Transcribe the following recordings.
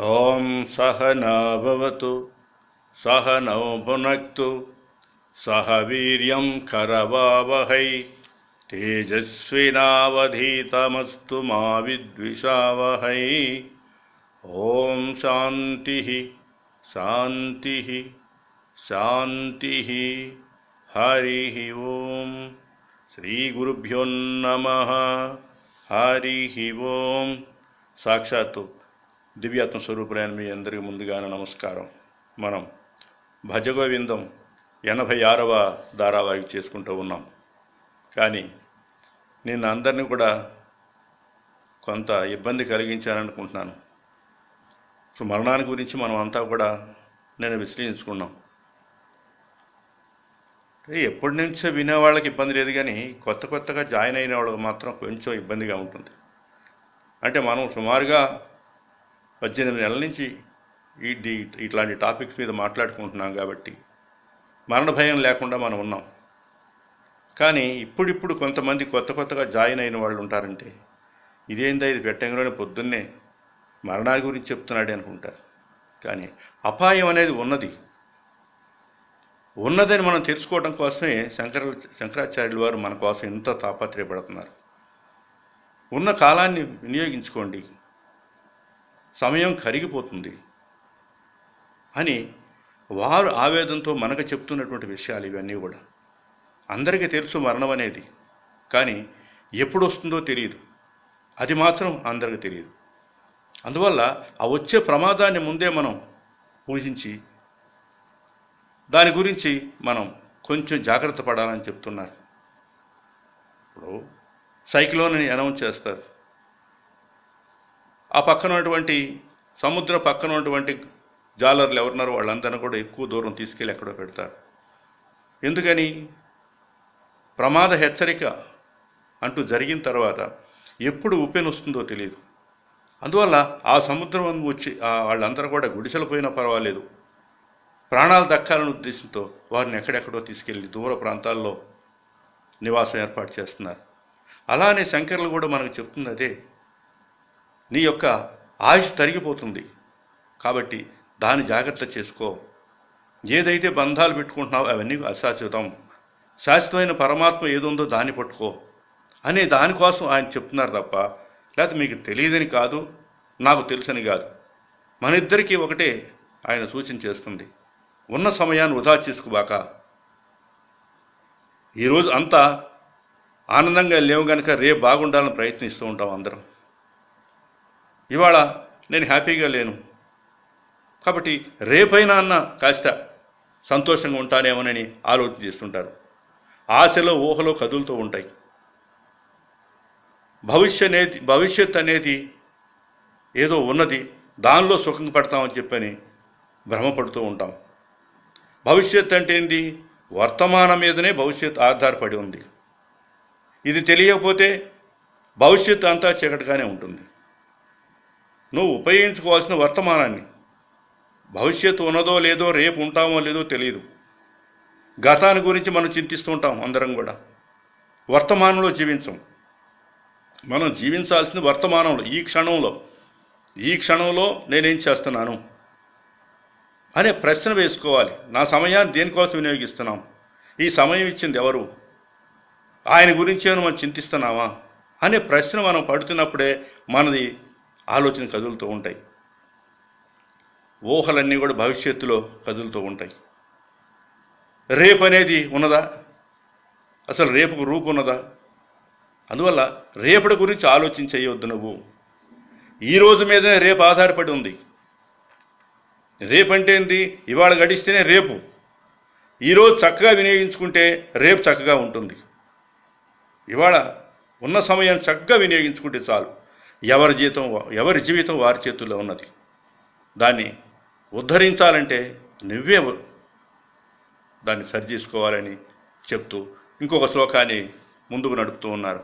ॐ सहना भवतु सह नौ पुनक्तु सह वीर्यं करवावहै तेजस्विनावधीतमस्तु मा विद्विषावहै। ॐ शान्तिः शान्तिः शान्तिः। हरिः ॐ श्रीगुरुभ्यो नमः। हरिः ॐ सक्षतु। దివ్యాత్మ స్వరూపులైన మీ అందరికీ ముందుగానే నమస్కారం. మనం భజగోవిందం ఎనభై ఆరవ ధారావాహిక చేసుకుంటూ ఉన్నాం. కానీ నేను అందరినీ కూడా కొంత ఇబ్బంది కలిగించాలనుకుంటున్నాను. సో మరణానికి గురించి మనం అంతా కూడా నేను విశ్లేషించుకున్నాం. ఎప్పటి నుంచో వినేవాళ్ళకి ఇబ్బంది లేదు కానీ కొత్త కొత్తగా జాయిన్ అయిన వాళ్ళకి మాత్రం కొంచెం ఇబ్బందిగా ఉంటుంది. అంటే మనం సుమారుగా పద్దెనిమిది నెలల నుంచి ఈ ఇట్లాంటి టాపిక్స్ మీద మాట్లాడుకుంటున్నాం కాబట్టి మరణ భయం లేకుండా మనం ఉన్నాం. కానీ ఇప్పుడిప్పుడు కొంతమంది కొత్త కొత్తగా జాయిన్ అయిన వాళ్ళు ఉంటారంటే ఇదేందా ఇది పెట్టంగానే పొద్దున్నే మరణాల గురించి చెప్తున్నాడే అనుకుంటారు. కానీ అపాయం అనేది ఉన్నది. ఉన్నదని మనం తెలుసుకోవడం కోసమే శంకర శంకరాచార్యుల వారు మన కోసం ఎంతో తాపత్రయపడుతున్నారు. ఉన్న కాలాన్ని వినియోగించుకోండి. సమయం కరిగిపోతుంది అని వారు ఆవేదంతో మనకు చెప్తున్నటువంటి విషయాలు ఇవన్నీ కూడా. అందరికీ తెలుసు మరణం అనేది కానీ ఎప్పుడు వస్తుందో తెలియదు. అది మాత్రం అందరికీ తెలియదు. అందువల్ల ఆ వచ్చే ప్రమాదాన్ని ముందే మనం ఊహించి దాని గురించి మనం కొంచెం జాగ్రత్త పడాలని చెప్తున్నారు. ఇప్పుడు సైక్లోన్ అని అనౌన్స్ చేస్తారు. ఆ పక్కన ఉన్నటువంటి సముద్ర పక్కన ఉన్నటువంటి జాలర్లు ఎవరున్నారో వాళ్ళందరినీ కూడా ఎక్కువ దూరం తీసుకెళ్ళి ఎక్కడో పెడతారు. ఎందుకని? ప్రమాద హెచ్చరిక అంటూ జరిగిన తర్వాత ఎప్పుడు ఉపెన్ వస్తుందో తెలియదు అందువల్ల ఆ సముద్రం వచ్చి వాళ్ళందరూ కూడా గుడిసెలు పోయినా పర్వాలేదు. ప్రాణాలు దక్కాలనే ఉద్దేశంతో వారిని ఎక్కడెక్కడో తీసుకెళ్ళి దూర ప్రాంతాల్లో నివాసం ఏర్పాటు చేస్తున్నారు. అలానే శంకర్లు కూడా మనకు చెప్తుంది అదే నీ యొక్క ఆయుష్ తరిగిపోతుంది. కాబట్టి దాన్ని జాగ్రత్త చేసుకో. ఏదైతే బంధాలు పెట్టుకుంటున్నావో అవన్నీ అశాశ్వతం. శాశ్వతమైన పరమాత్మ ఏదుందో దాన్ని పట్టుకో. అనే దానికోసం ఆయన చెప్తున్నారు తప్ప లేకపోతే మీకు తెలియదని కాదు నాకు తెలుసని కాదు. మన ఇద్దరికీ ఒకటే ఆయన సూచన చేస్తుంది. ఉన్న సమయాన్ని వృధా చేసుకోబాక ఈరోజు అంతా ఆనందంగా లేవు కనుక రేపు బాగుండాలని ప్రయత్నిస్తూ ఉంటాం అందరం. ఇవాళ నేను హ్యాపీగా లేను. కాబట్టి రేపైనా అన్న కాస్త సంతోషంగా ఉంటానేమోనని ఆలోచన చేస్తుంటారు. ఆశలో ఊహలో కదులుతూ ఉంటాయి. భవిష్య అనేది భవిష్యత్ అనేది ఏదో ఉన్నది దానిలో సుఖం పడతామని చెప్పని భ్రమపడుతూ ఉంటాం. భవిష్యత్ అంటే ఏంది? వర్తమానం మీదనే భవిష్యత్ ఆధారపడి ఉంది. ఇది తెలియకపోతే భవిష్యత్తు అంతా చీకటిగానే ఉంటుంది. నువ్వు ఉపయోగించుకోవాల్సిన వర్తమానాన్ని. భవిష్యత్తు ఉన్నదో లేదో రేపు ఉంటామో లేదో తెలియదు గతాన్ని గురించి మనం చింతిస్తుంటాం అందరం కూడా. వర్తమానంలో జీవించం. మనం జీవించాల్సిన వర్తమానంలో ఈ క్షణంలో ఈ క్షణంలో నేనేం చేస్తున్నాను అనే ప్రశ్న వేసుకోవాలి. నా సమయాన్ని దేనికోసం వినియోగిస్తున్నాం? ఈ సమయం ఇచ్చింది ఎవరు? ఆయన గురించి ఏమైనా మనం చింతిస్తున్నామా? అనే ప్రశ్న మనం పడుతున్నప్పుడే మనది ఆలోచన కదులుతూ ఉంటాయి. ఊహలన్నీ కూడా భవిష్యత్తులో కదులుతూ ఉంటాయి. రేపు అనేది ఉన్నదా? అసలు రేపుకు రూపు ఉన్నదా? అందువల్ల రేపటి గురించి ఆలోచన చేయవద్దు నువ్వు. ఈ రోజు మీదనే రేపు ఆధారపడి ఉంది. రేపంటే ఏంది? ఇవాళ గడిస్తేనే రేపు. ఈరోజు చక్కగా వినియోగించుకుంటే రేపు చక్కగా ఉంటుంది. ఇవాళ ఉన్న సమయం చక్కగా వినియోగించుకుంటే చాలు. ఎవరి జీవితం ఎవరి జీవితం వారి చేతుల్లో ఉన్నది? దాన్ని ఉద్ధరించాలంటే నువ్వే దాన్ని సరిచేసుకోవాలని చెప్తూ ఇంకొక శ్లోకాన్ని ముందుకు నడుపుతూ ఉన్నారు.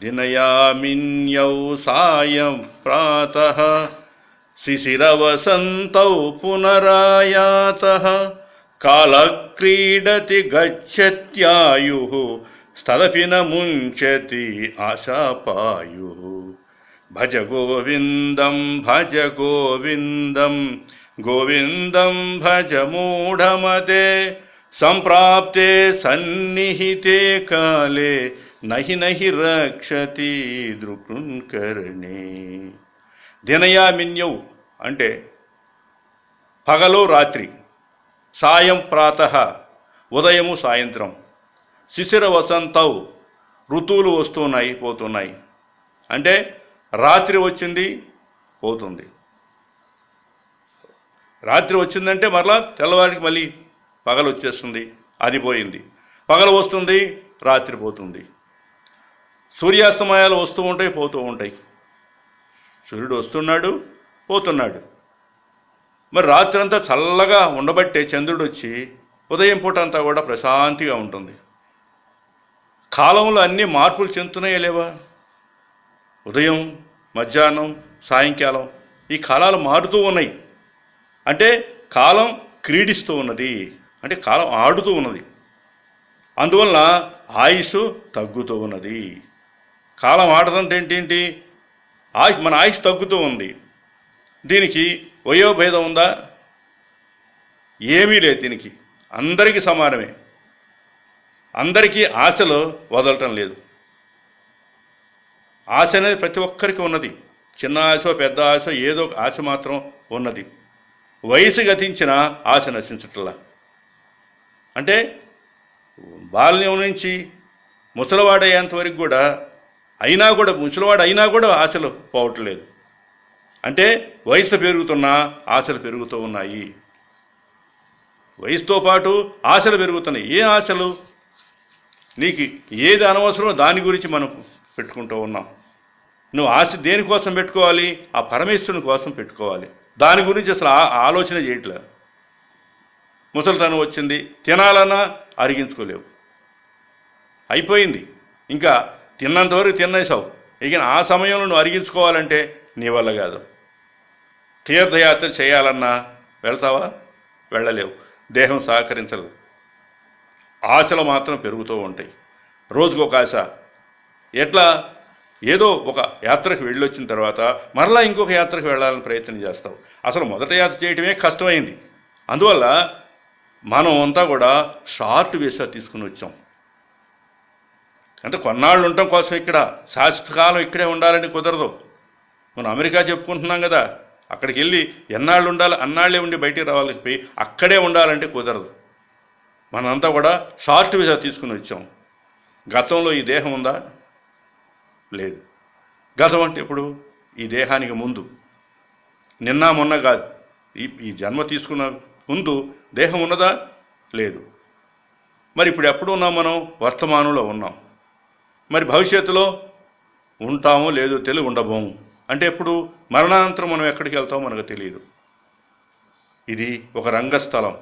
దినయామిన్యౌ సాయం ప్రాత శిశిరవసంతౌ పునరాయాత కాలక్రీడతి గచ్చత్యాయు స్థలపిన ముంచతి ఆశాపాయు భజ గోవిందం భజ గోవిందం. గోవిందం భజ మూఢమతే సంప్రాప్తే సన్నిహితే కాలే నహి నహి రక్షతి దృకున్కరణే. దినయామిన్యౌ అంటే పగలు రాత్రి సాయం ప్రాత ఉదయము సాయంత్రం. శిశిర వసంతౌ ఋతువులు వస్తున్నాయి పోతున్నాయి. అంటే రాత్రి వచ్చింది పోతుంది. రాత్రి వచ్చిందంటే మరలా తెల్లవారికి మళ్ళీ పగలు వచ్చేస్తుంది అది పోయింది. పగలు వస్తుంది రాత్రి పోతుంది. సూర్యాస్తమయాలు వస్తూ ఉంటాయి పోతూ ఉంటాయి. సూర్యుడు వస్తున్నాడు పోతున్నాడు. మరి రాత్రంతా చల్లగా ఉండబట్టే చంద్రుడు వచ్చి ఉదయం పూట అంతా కూడా ప్రశాంతిగా ఉంటుంది. కాలంలో అన్ని మార్పులు చెందుతున్నాయా లేవా? ఉదయం మధ్యాహ్నం సాయంకాలం ఈ కాలాలు మారుతూ ఉన్నాయి. అంటే కాలం క్రీడిస్తూ ఉన్నది. అంటే కాలం ఆడుతూ ఉన్నది. అందువలన ఆయుష్ తగ్గుతూ ఉన్నది. కాలం ఆడదంటే ఏంటి? ఆయుష్ మన ఆయుష్ తగ్గుతూ ఉంది. దీనికి వయోభేదం ఉందా? ఏమీ లేదు దీనికి. అందరికీ సమానమే. అందరికీ ఆశలు వదలటం లేదు. ఆశ అనేది ప్రతి ఒక్కరికి ఉన్నది. చిన్న ఆశో పెద్ద ఆశ ఏదో ఒక ఆశ మాత్రం ఉన్నది. వయసు గతించిన ఆశ నశించట్లా. అంటే బాల్యం నుంచి ముసలివాడయ్యేంత వరకు కూడా అయినా కూడా ముసలివాడు అయినా కూడా ఆశలు పోవట్లేదు. అంటే వయసు పెరుగుతున్నా ఆశలు పెరుగుతూ ఉన్నాయి. వయసుతో పాటు ఆశలు పెరుగుతున్నాయి. ఏ ఆశలు? నీకు ఏది అనవసరమో దాని గురించి మనం పెట్టుకుంటూ ఉన్నాం. నువ్వు ఆశ దేనికోసం పెట్టుకోవాలి? ఆ పరమేశ్వరుని కోసం పెట్టుకోవాలి. దాని గురించి అసలు ఆ- ఆలోచన చేయట్లే? ముసలితనం వచ్చింది తినాలన్నా అరిగించుకోలేవు. అయిపోయింది. ఇంకా తిన్నంతవరకు తిన్నేసావు ఇక ఆ సమయంలో నువ్వు అరిగించుకోవాలంటే నీ వల్ల కాదు. తీర్థయాత్ర చేయాలన్నా వెళ్తావా? వెళ్ళలేవు. దేహం సహకరించలేదు ఆశలు మాత్రం పెరుగుతూ ఉంటాయి. రోజుకు ఒక ఆశ ఎట్లా? ఏదో ఒక యాత్రకు వెళ్ళొచ్చిన తర్వాత మరలా ఇంకొక యాత్రకు వెళ్ళాలని ప్రయత్నం చేస్తావు. అసలు మొదట యాత్ర చేయటమే కష్టమైంది. అందువల్ల మనం అంతా కూడా షార్ట్ వీసా తీసుకుని వచ్చాం. అంటే కొన్నాళ్ళు ఉండటం కోసం ఇక్కడ శాశ్వతకాలం ఇక్కడే ఉండాలని కుదరదు. మనం అమెరికా చెప్పుకుంటున్నాం కదా అక్కడికి వెళ్ళి ఎన్నాళ్ళు ఉండాలి అన్నాళ్ళే ఉండి బయటికి రావాలని పోయి అక్కడే ఉండాలంటే కుదరదు. మనంతా కూడా షార్ట్ వీసా తీసుకుని వచ్చాం. గతంలో ఈ దేహం ఉందా? లేదు. గతం అంటే ఇప్పుడు ఈ దేహానికి ముందు. నిన్న మొన్న కాదు. ఈ ఈ జన్మ తీసుకున్న ముందు దేహం ఉన్నదా? లేదు. మరి ఇప్పుడు ఎప్పుడు ఉన్నాం మనం? వర్తమానంలో ఉన్నాం. మరి భవిష్యత్తులో ఉంటామో లేదో తెలివి ఉండబోము. అంటే ఎప్పుడు? మరణానంతరం మనం ఎక్కడికి వెళ్తామో మనకు తెలియదు. ఇది ఒక రంగస్థలం.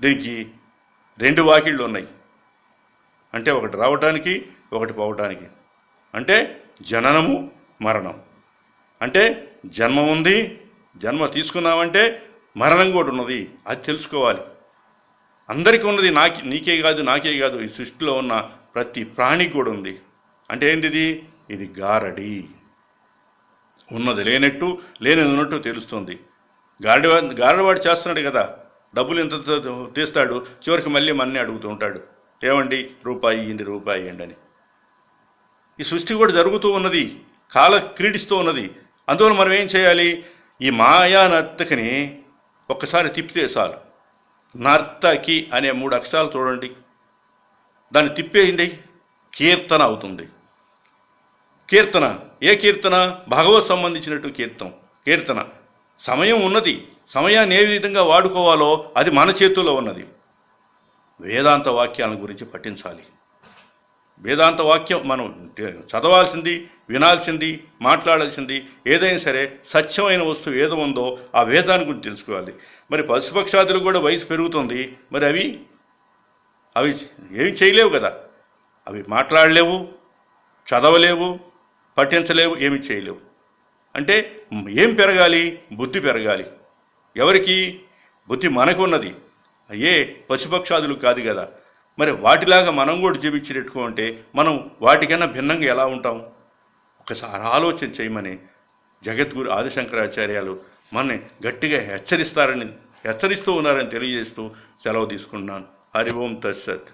దీనికి రెండు వాకిళ్ళు ఉన్నాయి. అంటే ఒకటి రావటానికి ఒకటి పోవటానికి. అంటే జననము మరణం. అంటే జన్మ ఉంది జన్మ తీసుకున్నామంటే మరణం కూడా ఉన్నది. అది తెలుసుకోవాలి. అందరికీ ఉన్నది నాకి నీకే కాదు నాకే కాదు. ఈ సృష్టిలో ఉన్న ప్రతి ప్రాణికి కూడా ఉంది. అంటే ఏంటిది? ఇది గారడి. ఉన్నది లేనట్టు లేనిది ఉన్నట్టు తెలుస్తుంది. గారడి గారడివాడు చేస్తున్నాడు కదా. డబ్బులు ఎంత తీస్తాడు? చివరికి మళ్ళీ మన్ని అడుగుతూ ఉంటాడు. ఏమండి? రూపాయి ఇయ్యండి రూపాయి ఇయ్యండి అని. ఈ సృష్టి కూడా జరుగుతూ ఉన్నది కాల క్రీడిస్తూ ఉన్నది. అందువల్ల మనం ఏం చేయాలి? ఈ మాయా నర్తకిని ఒక్కసారి తిప్పితే చాలు. నర్తకి అనే మూడు అక్షరాలు చూడండి. దాన్ని తిప్పేయండి. కీర్తన అవుతుంది. కీర్తన. ఏ కీర్తన? భగవత్ సంబంధించినట్టు కీర్తం. కీర్తన. సమయం ఉన్నది. సమయాన్ని ఏ విధంగా వాడుకోవాలో అది మన చేతుల్లో ఉన్నది. వేదాంత వాక్యాల గురించి పఠించాలి. వేదాంత వాక్యం మనం చదవాల్సింది వినాల్సింది మాట్లాడాల్సింది ఏదైనా సరే సత్యమైన వస్తువు ఏదో ఉందో ఆ వేదాన్ని గురించి తెలుసుకోవాలి. మరి పశుపక్షాదులు కూడా వయసు పెరుగుతుంది. మరి అవి? అవి ఏమి చేయలేవు కదా. అవి మాట్లాడలేవు చదవలేవు పఠించలేవు ఏమి చేయలేవు. అంటే ఏం పెరగాలి? బుద్ధి పెరగాలి. ఎవరికి? బుద్ధి మనకు ఉన్నది అయ్యే పశుపక్షాదులు కాదు కదా. మరి వాటిలాగా మనం కూడా జీవించేటట్టుకో అంటే మనం వాటికన్నా భిన్నంగా ఎలా ఉంటాం? ఒకసారి ఆలోచన చేయమని జగద్గురు ఆదిశంకరాచార్యాలు మనని గట్టిగా హెచ్చరిస్తారని హెచ్చరిస్తూ ఉన్నారని తెలియజేస్తూ సెలవు తీసుకున్నాను హరి ఓం తత్సత్.